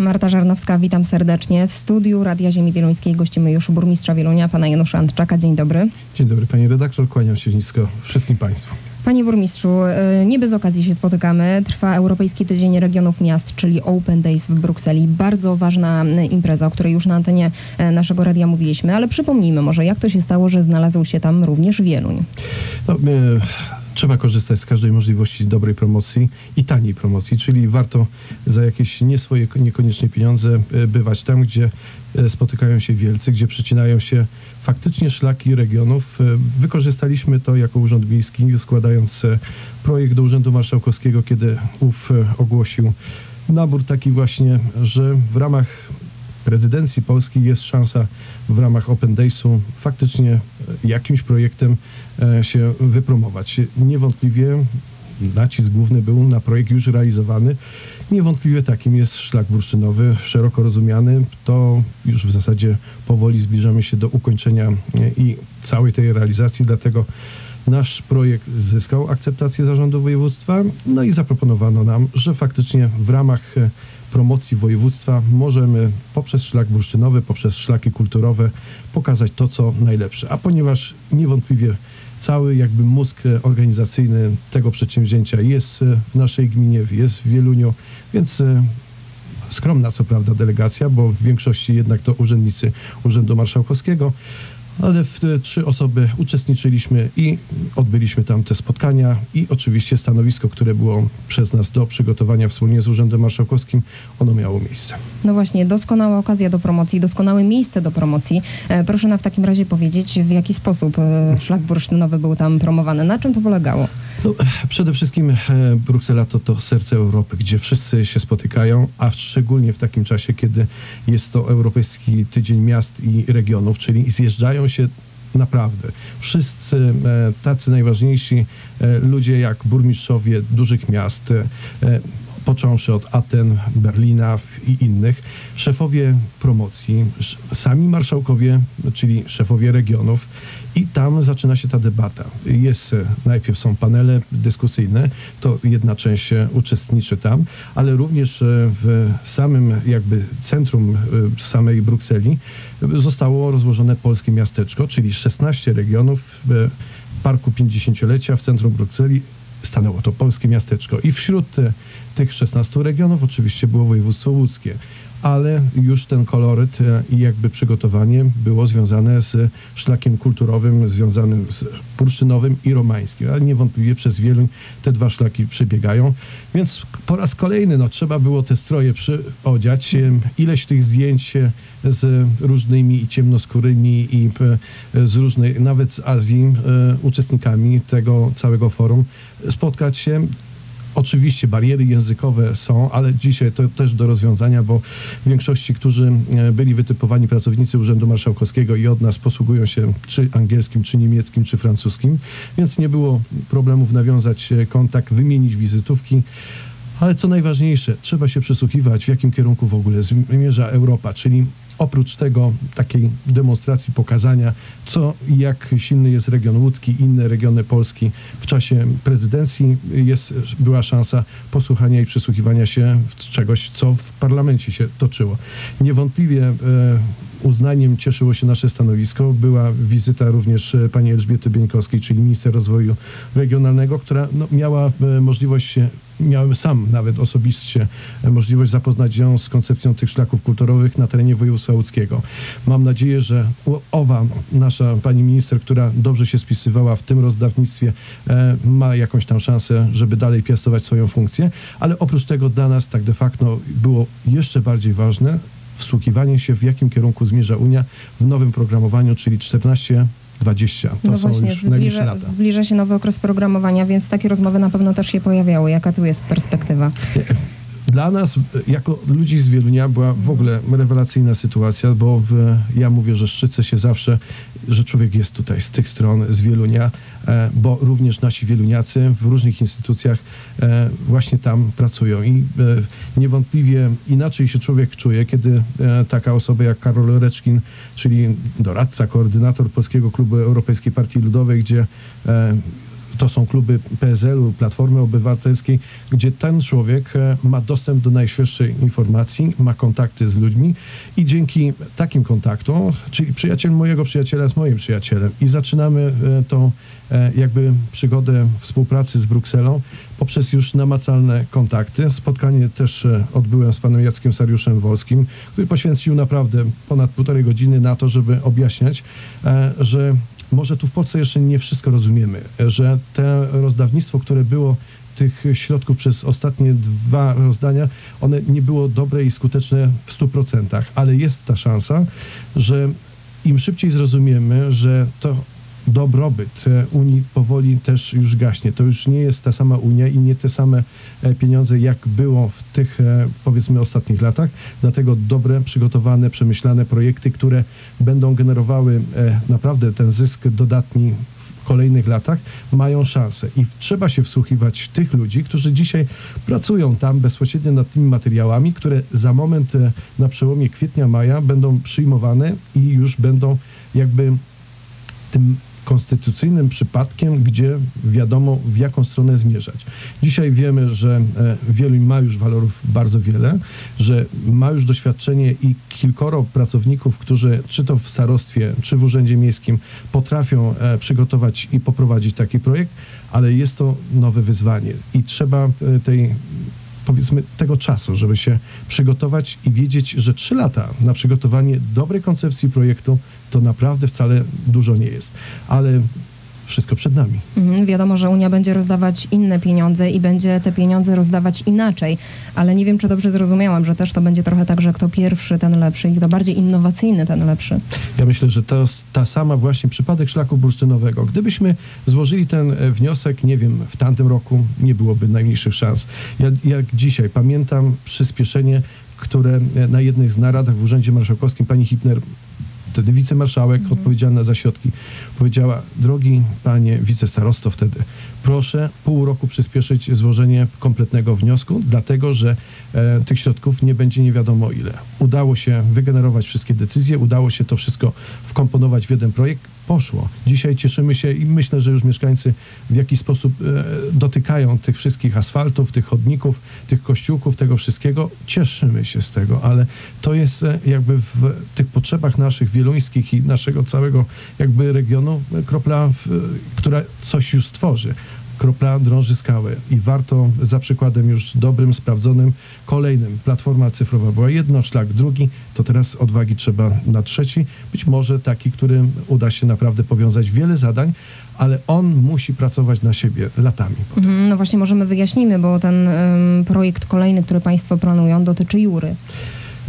Marta Żarnowska, witam serdecznie. W studiu Radia Ziemi Wieluńskiej gościmy już burmistrza Wielunia, pana Janusza Antczaka. Dzień dobry. Dzień dobry pani redaktor, kłaniam się nisko wszystkim państwu. Panie burmistrzu, y, nie bez okazji się spotykamy. Trwa Europejski Tydzień Regionów Miast, czyli Open Days w Brukseli. Bardzo ważna y, impreza, o której już na antenie y, naszego radia mówiliśmy, ale przypomnijmy może, jak to się stało, że znalazł się tam również Wieluń. No, trzeba korzystać z każdej możliwości dobrej promocji i taniej promocji, czyli warto za jakieś nie swoje niekoniecznie pieniądze e, bywać tam, gdzie e, spotykają się wielcy, gdzie przecinają się faktycznie szlaki regionów. E, Wykorzystaliśmy to jako Urząd Miejski, składając projekt do Urzędu Marszałkowskiego, kiedy e, ogłosił nabór taki właśnie, że w ramach prezydencji polskiej jest szansa w ramach Open Daysu faktycznie jakimś projektem e, się wypromować. Niewątpliwie nacisk główny był na projekt już realizowany. Niewątpliwie takim jest szlak bursztynowy, szeroko rozumiany. To już w zasadzie powoli zbliżamy się do ukończenia e, i całej tej realizacji, dlatego nasz projekt zyskał akceptację zarządu województwa, no i zaproponowano nam, że faktycznie w ramach e, promocji województwa możemy poprzez szlak bursztynowy, poprzez szlaki kulturowe pokazać to, co najlepsze. A ponieważ niewątpliwie cały jakby mózg organizacyjny tego przedsięwzięcia jest e, w naszej gminie, jest w Wieluniu, więc e, skromna co prawda delegacja, bo w większości jednak to urzędnicy Urzędu Marszałkowskiego, ale w te trzy osoby uczestniczyliśmy i odbyliśmy tam te spotkania i oczywiście stanowisko, które było przez nas do przygotowania wspólnie z Urzędem Marszałkowskim, ono miało miejsce. No właśnie, doskonała okazja do promocji, doskonałe miejsce do promocji. E, Proszę nam w takim razie powiedzieć, w jaki sposób e, szlak bursztynowy był tam promowany, na czym to polegało? No, przede wszystkim e, Bruksela to to serce Europy, gdzie wszyscy się spotykają, a szczególnie w takim czasie, kiedy jest to Europejski Tydzień Miast i Regionów, czyli zjeżdżają się naprawdę. Wszyscy e, tacy najważniejsi e, ludzie jak burmistrzowie dużych miast, począwszy od Aten, Berlina i innych, szefowie promocji, sami marszałkowie, czyli szefowie regionów i tam zaczyna się ta debata. Jest, e, najpierw są panele dyskusyjne, to jedna część uczestniczy tam, ale również e, w samym jakby centrum e, samej Brukseli zostało rozłożone polskie miasteczko, czyli 16 regionów w Parku 50-lecia w centrum Brukseli stanęło to polskie miasteczko. I wśród e, tych 16 regionów oczywiście było województwo łódzkie, ale już ten koloryt e, i jakby przygotowanie było związane z szlakiem kulturowym, związanym z bursztynowym i romańskim. Ale niewątpliwie przez Wieluń te dwa szlaki przebiegają, więc po raz kolejny no, trzeba było te stroje przyodziać. E, Ileś tych zdjęć e, z różnymi i ciemnoskórymi i z różnej, nawet z Azji, uczestnikami tego całego forum, spotkać się. Oczywiście bariery językowe są, ale dzisiaj to też do rozwiązania, bo w większości, którzy e, byli wytypowani pracownicy Urzędu Marszałkowskiego i od nas posługują się czy angielskim, czy niemieckim, czy francuskim, więc nie było problemów nawiązać e, kontakt, wymienić wizytówki. Ale co najważniejsze, trzeba się przysłuchiwać, w jakim kierunku w ogóle zmierza Europa, czyli oprócz tego takiej demonstracji, pokazania, co i jak silny jest region łódzki, inne regiony Polski w czasie prezydencji, jest, była szansa posłuchania i przysłuchiwania się czegoś, co w parlamencie się toczyło. Niewątpliwie e, uznaniem cieszyło się nasze stanowisko. Była wizyta również e, pani Elżbiety Bieńkowskiej, czyli minister rozwoju regionalnego, która no, miała e, możliwość się miałem sam nawet osobiście e, możliwość zapoznać ją z koncepcją tych szlaków kulturowych na terenie województwa łódzkiego. Mam nadzieję, że owa nasza pani minister, która dobrze się spisywała w tym rozdawnictwie, e, ma jakąś tam szansę, żeby dalej piastować swoją funkcję, ale oprócz tego dla nas tak de facto było jeszcze bardziej ważne wsłuchiwanie się, w jakim kierunku zmierza Unia w nowym programowaniu, czyli 14 20. To no są właśnie, już najbliższe zbliża, lata. zbliża się nowy okres programowania, więc takie rozmowy na pewno też się pojawiały. Jaka tu jest perspektywa? Dla nas, jako ludzi z Wielunia, była w ogóle rewelacyjna sytuacja, bo w, ja mówię, że szczycę się zawsze, że człowiek jest tutaj z tych stron, z Wielunia, e, bo również nasi wieluniacy w różnych instytucjach e, właśnie tam pracują. I e, niewątpliwie inaczej się człowiek czuje, kiedy e, taka osoba jak Karol Reczkin, czyli doradca, koordynator Polskiego Klubu Europejskiej Partii Ludowej, gdzie e, to są kluby PSL-u, Platformy Obywatelskiej, gdzie ten człowiek e, ma dostęp do najświeższej informacji, ma kontakty z ludźmi i dzięki takim kontaktom, czyli przyjaciel mojego przyjaciela jest moim przyjacielem i zaczynamy e, tą e, jakby przygodę współpracy z Brukselą poprzez już namacalne kontakty. Spotkanie też odbyłem z panem Jackiem Sariuszem Wolskim, który poświęcił naprawdę ponad półtorej godziny na to, żeby objaśniać, że może tu w Polsce jeszcze nie wszystko rozumiemy, że to rozdawnictwo, które było tych środków przez ostatnie dwa rozdania, one nie było dobre i skuteczne w 100%, ale jest ta szansa, że im szybciej zrozumiemy, że to dobrobyt e, Unii powoli też już gaśnie. To już nie jest ta sama Unia i nie te same e, pieniądze, jak było w tych, e, powiedzmy, ostatnich latach. Dlatego dobre, przygotowane, przemyślane projekty, które będą generowały naprawdę ten zysk dodatni w kolejnych latach, mają szansę. I trzeba się wsłuchiwać tych ludzi, którzy dzisiaj pracują tam bezpośrednio nad tymi materiałami, które za moment na przełomie kwietnia, maja będą przyjmowane i już będą jakby tym konstytucyjnym przypadkiem, gdzie wiadomo w jaką stronę zmierzać. Dzisiaj wiemy, że e, wielu ma już walorów bardzo wiele, że ma już doświadczenie i kilkoro pracowników, którzy czy to w starostwie, czy w urzędzie miejskim potrafią e, przygotować i poprowadzić taki projekt, ale jest to nowe wyzwanie i trzeba e, tej powiedzmy tego czasu, żeby się przygotować i wiedzieć, że trzy lata na przygotowanie dobrej koncepcji projektu to naprawdę wcale dużo nie jest. Ale wszystko przed nami. Mhm, wiadomo, że Unia będzie rozdawać inne pieniądze i będzie te pieniądze rozdawać inaczej, ale nie wiem, czy dobrze zrozumiałam, że też to będzie trochę tak, że kto pierwszy, ten lepszy i kto bardziej innowacyjny, ten lepszy. Ja myślę, że to ta sama właśnie przypadek szlaku bursztynowego. Gdybyśmy złożyli ten e, wniosek, nie wiem, w tamtym roku nie byłoby najmniejszych szans. Ja, jak dzisiaj pamiętam przyspieszenie, które e, na jednej z narad w Urzędzie Marszałkowskim pani Hipner wtedy wicemarszałek mhm. odpowiedzialna za środki, powiedziała, drogi panie wicestarosto wtedy, proszę pół roku przyspieszyć złożenie kompletnego wniosku, dlatego że e, tych środków nie będzie nie wiadomo ile. Udało się wygenerować wszystkie decyzje, udało się to wszystko wkomponować w jeden projekt, poszło. Dzisiaj cieszymy się i myślę, że już mieszkańcy w jakiś sposób e, dotykają tych wszystkich asfaltów, tych chodników, tych kościółków, tego wszystkiego. Cieszymy się z tego, ale to jest e, jakby w tych potrzebach naszych wieluńskich i naszego całego jakby regionu e, kropla, w, która coś już stworzy kropla drąży skałę i warto za przykładem już dobrym, sprawdzonym, kolejnym. Platforma cyfrowa była jedno, szlak drugi, to teraz odwagi trzeba na trzeci. Być może taki, który uda się naprawdę powiązać wiele zadań, ale on musi pracować na siebie latami. Mhm, no właśnie, możemy wyjaśnimy, bo ten um, projekt kolejny, który Państwo planują, dotyczy Jury.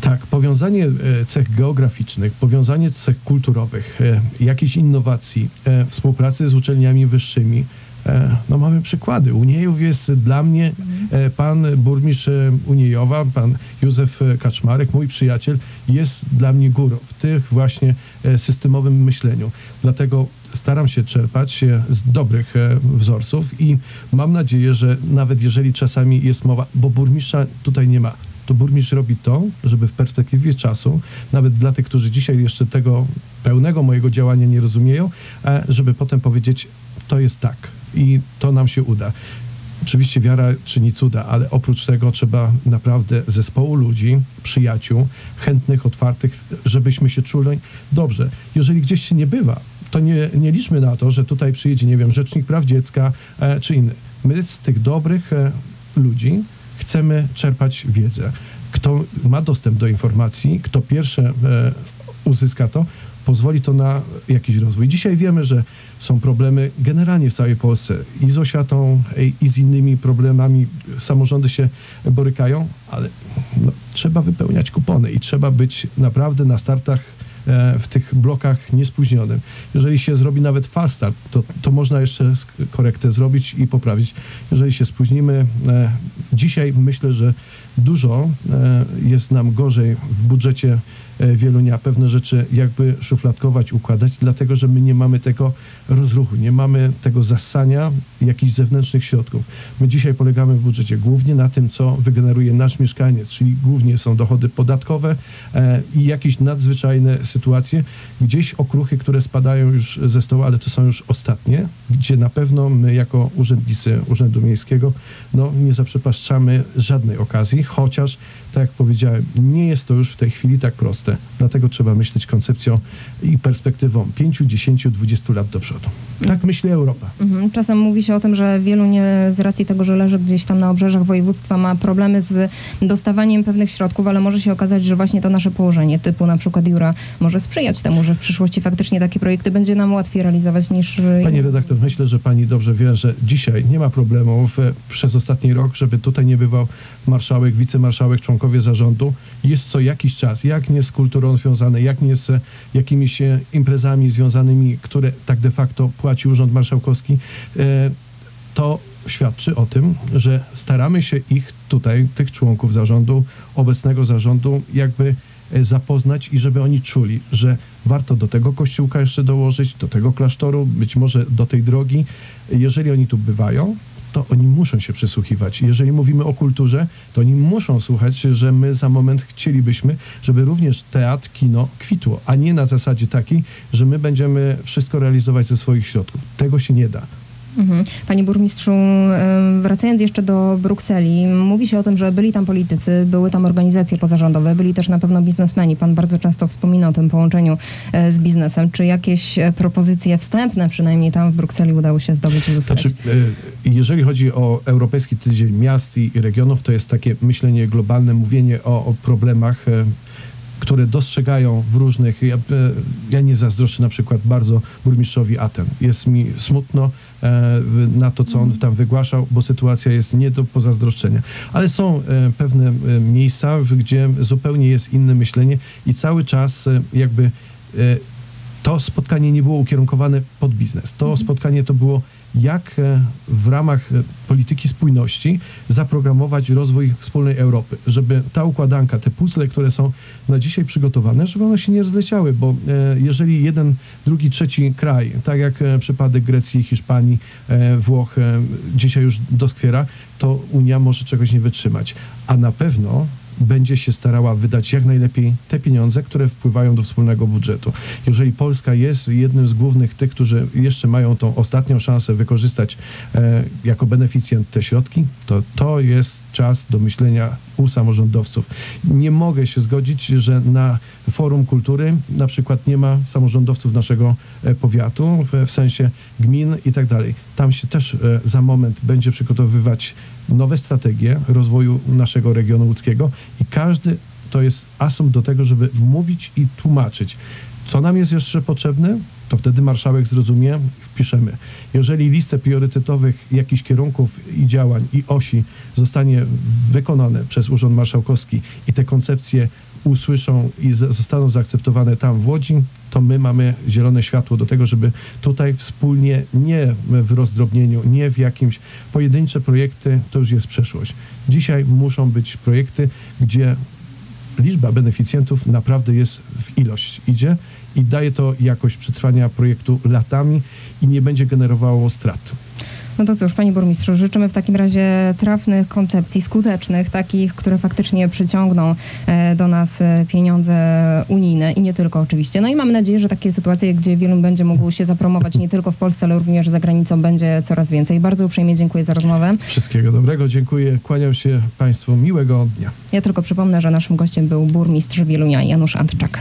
Tak, powiązanie e, cech geograficznych, powiązanie cech kulturowych, e, jakichś innowacji, e, współpracy z uczelniami wyższymi, no mamy przykłady. Uniejów jest dla mnie e, pan burmistrz e, Uniejowa, pan Józef Kaczmarek, mój przyjaciel, jest dla mnie górą w tych właśnie systemowym myśleniu. Dlatego staram się czerpać z dobrych wzorców i mam nadzieję, że nawet jeżeli czasami jest mowa, bo burmistrza tutaj nie ma, to burmistrz robi to, żeby w perspektywie czasu, nawet dla tych, którzy dzisiaj jeszcze tego pełnego mojego działania nie rozumieją, żeby potem powiedzieć, to jest tak i to nam się uda. Oczywiście wiara czyni cuda, ale oprócz tego trzeba naprawdę zespołu ludzi, przyjaciół, chętnych, otwartych, żebyśmy się czuli dobrze. Jeżeli gdzieś się nie bywa, to nie, nie liczmy na to, że tutaj przyjedzie, nie wiem, Rzecznik Praw Dziecka e, czy inny. My z tych dobrych e, ludzi chcemy czerpać wiedzę. Kto ma dostęp do informacji, kto pierwszy e, uzyska to, pozwoli to na jakiś rozwój. Dzisiaj wiemy, że są problemy generalnie w całej Polsce i z oświatą, i z innymi problemami. Samorządy się borykają, ale no, trzeba wypełniać kupony i trzeba być naprawdę na startach e, w tych blokach niespóźnionym. Jeżeli się zrobi nawet fast start, to, to można jeszcze korektę zrobić i poprawić. Jeżeli się spóźnimy, e, Dzisiaj myślę, że dużo e, jest nam gorzej w budżecie e, Wielunia pewne rzeczy jakby szufladkować, układać, dlatego że my nie mamy tego rozruchu, nie mamy tego zasania jakichś zewnętrznych środków. My dzisiaj polegamy w budżecie głównie na tym, co wygeneruje nasz mieszkaniec, czyli głównie są dochody podatkowe e, i jakieś nadzwyczajne sytuacje, gdzieś okruchy, które spadają już ze stołu, ale to są już ostatnie, gdzie na pewno my jako urzędnicy Urzędu Miejskiego no, nie zaprzepaszczamy żadnej okazji, chociaż, tak jak powiedziałem, nie jest to już w tej chwili tak proste. Dlatego trzeba myśleć koncepcją i perspektywą 5, 10, 20 lat do przodu. Tak myśli Europa. Mhm. Czasem mówi się o tym, że wielu nie, z racji tego, że leży gdzieś tam na obrzeżach województwa, ma problemy z dostawaniem pewnych środków, ale może się okazać, że właśnie to nasze położenie, typu na przykład Jura, może sprzyjać temu, że w przyszłości faktycznie takie projekty będzie nam łatwiej realizować niż... Pani redaktor, myślę, że pani dobrze wie, że dzisiaj nie ma problemów e, przez ostatni rok, żeby tutaj nie bywał marszałek, wicemarszałek, członkowie zarządu. Jest co jakiś czas, jak nie z kulturą związane, jak nie z jakimiś e, imprezami związanymi, które tak de facto płaci Urząd Marszałkowski, e, to świadczy o tym, że staramy się ich tutaj, tych członków zarządu, obecnego zarządu, jakby e, zapoznać i żeby oni czuli, że warto do tego kościółka jeszcze dołożyć, do tego klasztoru, być może do tej drogi. Jeżeli oni tu bywają, to oni muszą się przysłuchiwać. Jeżeli mówimy o kulturze, to oni muszą słuchać, że my za moment chcielibyśmy, żeby również teatr, kino kwitło, a nie na zasadzie takiej, że my będziemy wszystko realizować ze swoich środków. Tego się nie da. Mhm. Panie burmistrzu, wracając jeszcze do Brukseli, mówi się o tym, że byli tam politycy, były tam organizacje pozarządowe, byli też na pewno biznesmeni. Pan bardzo często wspomina o tym połączeniu e, z biznesem. Czy jakieś e, propozycje wstępne przynajmniej tam w Brukseli udało się zdobyć uzyskać? Znaczy, e, jeżeli chodzi o Europejski Tydzień Miast i Regionów, to jest takie myślenie globalne, mówienie o, o problemach które dostrzegają w różnych. Ja, ja, nie zazdroszczę na przykład bardzo burmistrzowi Aten. Jest mi smutno e, na to, co on tam wygłaszał, bo sytuacja jest nie do pozazdroszczenia. Ale są e, pewne e, miejsca, gdzie zupełnie jest inne myślenie i cały czas jakby to spotkanie nie było ukierunkowane pod biznes. To mhm. spotkanie to było jak e, w ramach e, polityki spójności zaprogramować rozwój wspólnej Europy, żeby ta układanka, te puzzle, które są na dzisiaj przygotowane, żeby one się nie rozleciały, bo e, jeżeli jeden, drugi, trzeci kraj, tak jak przypadek Grecji, Hiszpanii, Włoch dzisiaj już doskwiera, to Unia może czegoś nie wytrzymać. A na pewno będzie się starała wydać jak najlepiej te pieniądze, które wpływają do wspólnego budżetu. Jeżeli Polska jest jednym z głównych tych, którzy jeszcze mają tą ostatnią szansę wykorzystać e, jako beneficjent te środki, to to jest czas do myślenia u samorządowców. Nie mogę się zgodzić, że na Forum Kultury na przykład nie ma samorządowców naszego e, powiatu, w, w sensie gmin i tak dalej. Tam się też e, za moment będzie przygotowywać nowe strategie rozwoju naszego regionu łódzkiego i każdy to jest asum do tego, żeby mówić i tłumaczyć. Co nam jest jeszcze potrzebne? To wtedy marszałek zrozumie, wpiszemy. Jeżeli listę priorytetowych jakichś kierunków i działań i osi zostanie wykonane przez Urząd Marszałkowski i te koncepcje usłyszą i zostaną zaakceptowane tam w Łodzi, to my mamy zielone światło do tego, żeby tutaj wspólnie, nie w rozdrobnieniu, nie w jakimś pojedyncze projekty, to już jest przeszłość. Dzisiaj muszą być projekty, gdzie liczba beneficjentów naprawdę jest w ilość idzie i daje to jakość przetrwania projektu latami i nie będzie generowało strat. No to cóż, Panie Burmistrzu, życzymy w takim razie trafnych koncepcji, skutecznych, takich, które faktycznie przyciągną e, do nas e, pieniądze unijne i nie tylko oczywiście. No i mamy nadzieję, że takie sytuacje, gdzie wielu będzie mógł się zapromować nie tylko w Polsce, ale również za granicą, będzie coraz więcej. Bardzo uprzejmie dziękuję za rozmowę. Wszystkiego dobrego, dziękuję. Kłaniam się Państwu miłego dnia. Ja tylko przypomnę, że naszym gościem był burmistrz Wielunia Janusz Antczak.